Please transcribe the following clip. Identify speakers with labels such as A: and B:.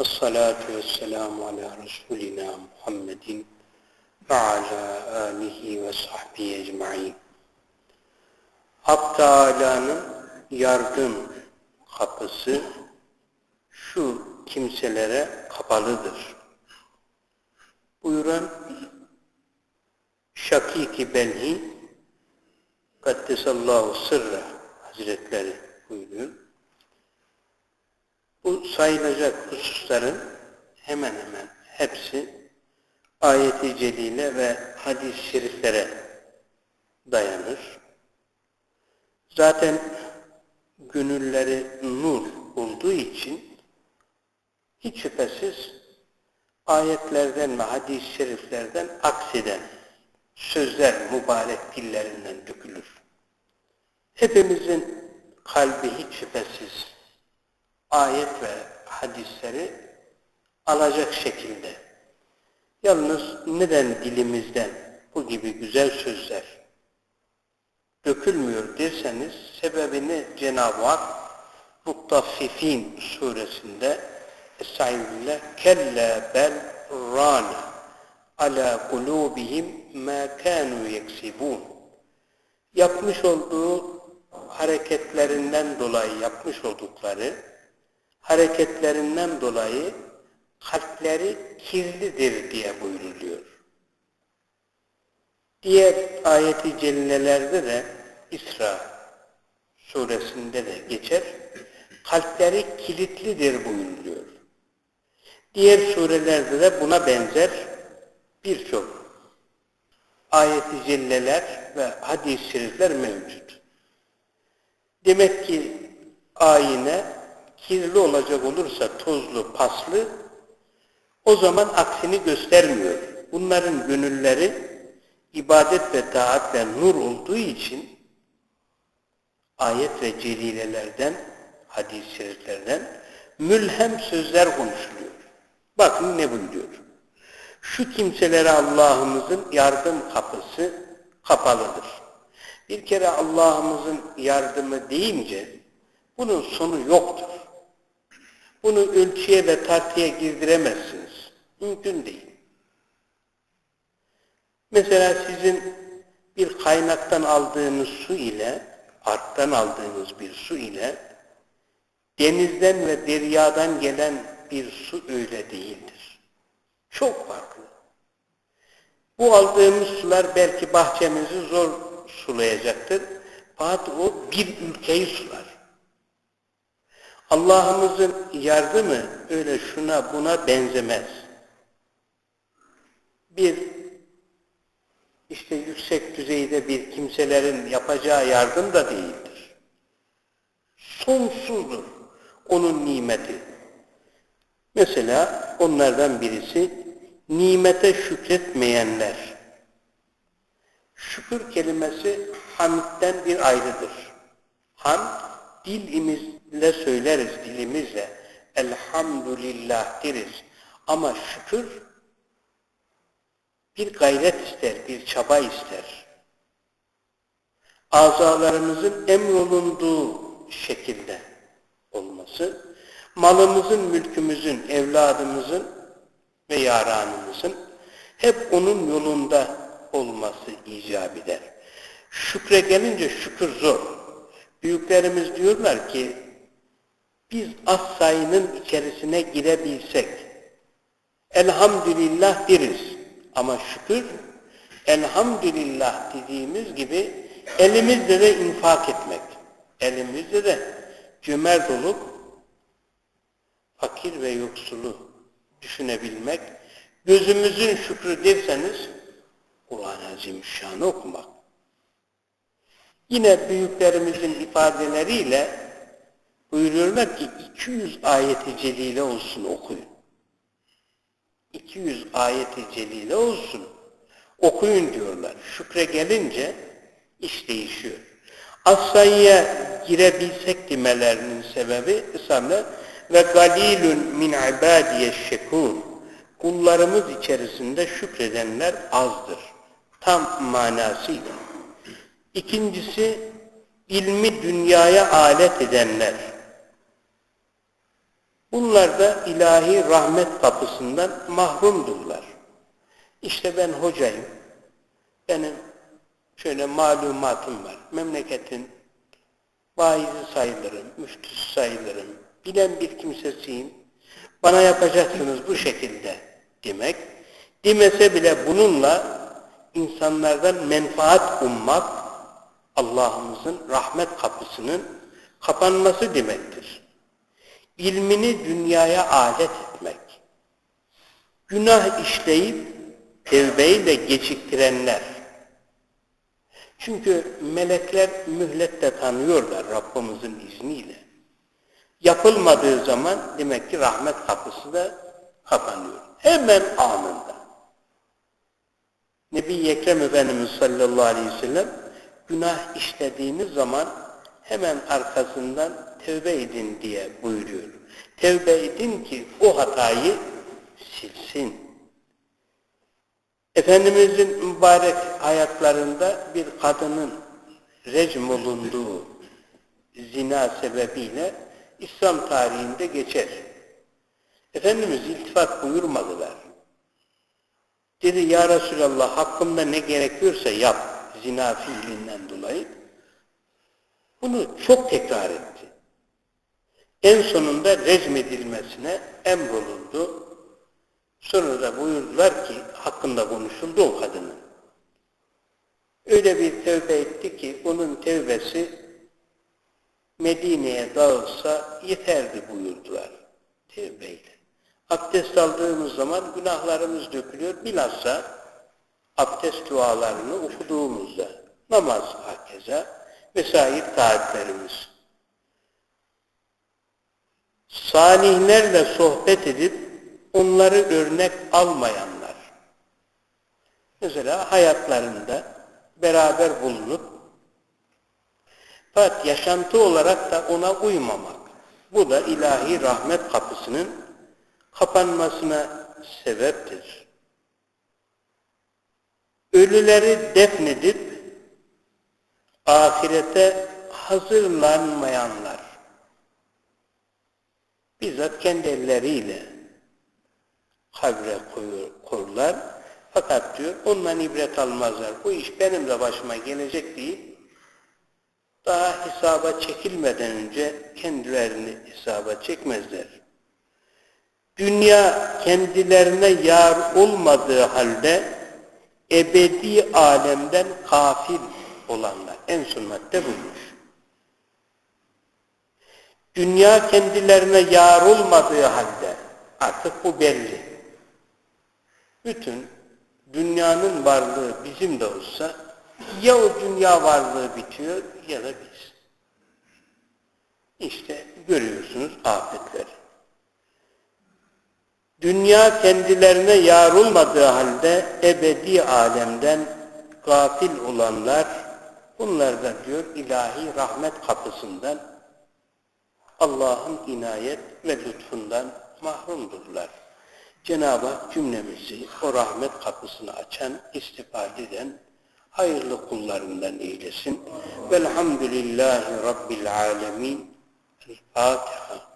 A: Esselatu vesselamu ala Resulina Muhammedin ve ala alihi ve sahbihi ecma'in. Hak Teala'nın yardım kapısı şu kimselere kapalıdır. Buyuran Şakiki Benhi Kaddesallahu Sırra Hazretleri buyuruyor. Bu sayılacak hususların hemen hemen hepsi ayeti celile ve hadis-i şeriflere dayanır. Zaten gönülleri nur olduğu için hiç şüphesiz ayetlerden ve hadis-i şeriflerden akseden sözler mübarek dillerinden dökülür. Hepimizin kalbi hiç şüphesiz ayet ve hadisleri alacak şekilde. Yalnız neden dilimizden bu gibi güzel sözler dökülmüyor derseniz sebebini Cenab-ı Hak Muttaffifin suresinde Estağfirullah kella bel rana ala kulubihim ma kanu yeksibun yapmış olduğu hareketlerinden dolayı yapmış oldukları hareketlerinden dolayı kalpleri kirlidir diye buyruluyor. Diğer ayeti cellelerde de İsra suresinde de geçer. Kalpleri kilitlidir buyuruluyor. Diğer surelerde de buna benzer birçok ayeti celleler ve hadis-i şerifler mevcut. Demek ki ayine kirli olacak olursa tozlu, paslı o zaman aksini göstermiyor. Bunların gönülleri ibadet ve taatle nur olduğu için ayet ve celilelerden, hadis-i şeriflerden mülhem sözler konuşuluyor. Bakın ne buyuruyor. Şu kimselere Allah'ımızın yardım kapısı kapalıdır. Bir kere Allah'ımızın yardımı deyince bunun sonu yoktur. Bunu ölçüye ve tartıya girdiremezsiniz. Mümkün değil. Mesela sizin bir kaynaktan aldığınız su ile, arttan aldığınız bir su ile, denizden ve deryadan gelen bir su öyle değildir. Çok farklı. Bu aldığımız sular belki bahçemizi zor sulayacaktır. Fakat o bir ülkeyi sular. Allah'ımızın yardımı öyle şuna buna benzemez. Bir işte yüksek düzeyde bir kimselerin yapacağı yardım da değildir. Sonsuzdur onun nimeti. Mesela onlardan birisi nimete şükretmeyenler. Şükür kelimesi hamitten bir ayrıdır. Ham dilimizle söyleriz dilimizle. Elhamdülillah deriz. Ama şükür bir gayret ister, bir çaba ister. Azalarımızın emrolunduğu şekilde olması, malımızın, mülkümüzün, evladımızın ve yaranımızın hep onun yolunda olması icap eder. Şükre gelince şükür zor. Büyüklerimiz diyorlar ki biz az sayının içerisine girebilsek elhamdülillah deriz. Ama şükür elhamdülillah dediğimiz gibi elimizde de infak etmek. Elimizde de cömert olup fakir ve yoksulu düşünebilmek. Gözümüzün şükrü derseniz Kur'an-ı Azimüşşan'ı okumak. Yine büyüklerimizin ifadeleriyle buyuruyorlar ki 200 ayeti celile olsun okuyun. 200 ayeti celile olsun okuyun diyorlar. Şükre gelince iş değişiyor. As-sayıya girebilsek demelerinin sebebi ısrarla ve galilun min ibadiye şekur kullarımız içerisinde şükredenler azdır. Tam manasıyla. İkincisi ilmi dünyaya alet edenler. Bunlar da ilahi rahmet kapısından mahrumdurlar. İşte ben hocayım. Benim şöyle malumatım var. Memleketin vaizi sayılırım, müftüsü sayılırım, bilen bir kimsesiyim. Bana yapacaksınız bu şekilde demek. Demese bile bununla insanlardan menfaat ummak Allah'ımızın rahmet kapısının kapanması demektir. İlmini dünyaya alet etmek. Günah işleyip tevbeyi de geciktirenler. Çünkü melekler mühlet de tanıyorlar Rabbimizin izniyle. Yapılmadığı zaman demek ki rahmet kapısı da kapanıyor. Hemen anında. Nebi Ekrem Efendimiz sallallahu aleyhi ve sellem günah işlediğiniz zaman hemen arkasından tevbe edin diye buyuruyor. Tevbe edin ki o hatayı silsin. Efendimizin mübarek hayatlarında bir kadının recm olunduğu zina sebebiyle İslam tarihinde geçer. Efendimiz iltifat buyurmadılar. Dedi ya Resulallah hakkımda ne gerekiyorsa yap zina fiilinden dolayı. Bunu çok tekrar etti. En sonunda rezmedilmesine emrolundu. Sonra da buyurdular ki hakkında konuşuldu o kadının. Öyle bir tövbe etti ki onun tövbesi Medine'ye dağılsa yeterdi buyurdular tevbeyle. Abdest aldığımız zaman günahlarımız dökülüyor. Bilhassa abdest dualarını okuduğumuzda namaz hakeza vesaire taatlerimiz. Salihlerle sohbet edip onları örnek almayanlar. Mesela hayatlarında beraber bulunup fakat yaşantı olarak da ona uymamak. Bu da ilahi rahmet kapısının kapanmasına sebeptir. Ölüleri defnedip ahirete hazırlanmayanlar bizzat kendi elleriyle kabre korlar. Fakat diyor ondan ibret almazlar. Bu iş benim de başıma gelecek deyip daha hesaba çekilmeden önce kendilerini hesaba çekmezler. Dünya kendilerine yar olmadığı halde ebedi alemden kafir olanlar. En son madde buymuş. Dünya kendilerine yar olmadığı halde artık bu belli. Bütün dünyanın varlığı bizim de olsa ya o dünya varlığı bitiyor ya da biz. İşte görüyorsunuz afetleri. Dünya kendilerine yar olmadığı halde ebedi alemden gafil olanlar bunlar da diyor ilahi rahmet kapısından Allah'ın inayet ve lütfundan mahrumdurlar. Cenab-ı Hak cümlemizi o rahmet kapısını açan, istifade eden hayırlı kullarından eylesin. Velhamdülillahi Rabbil alemin. El Fatiha.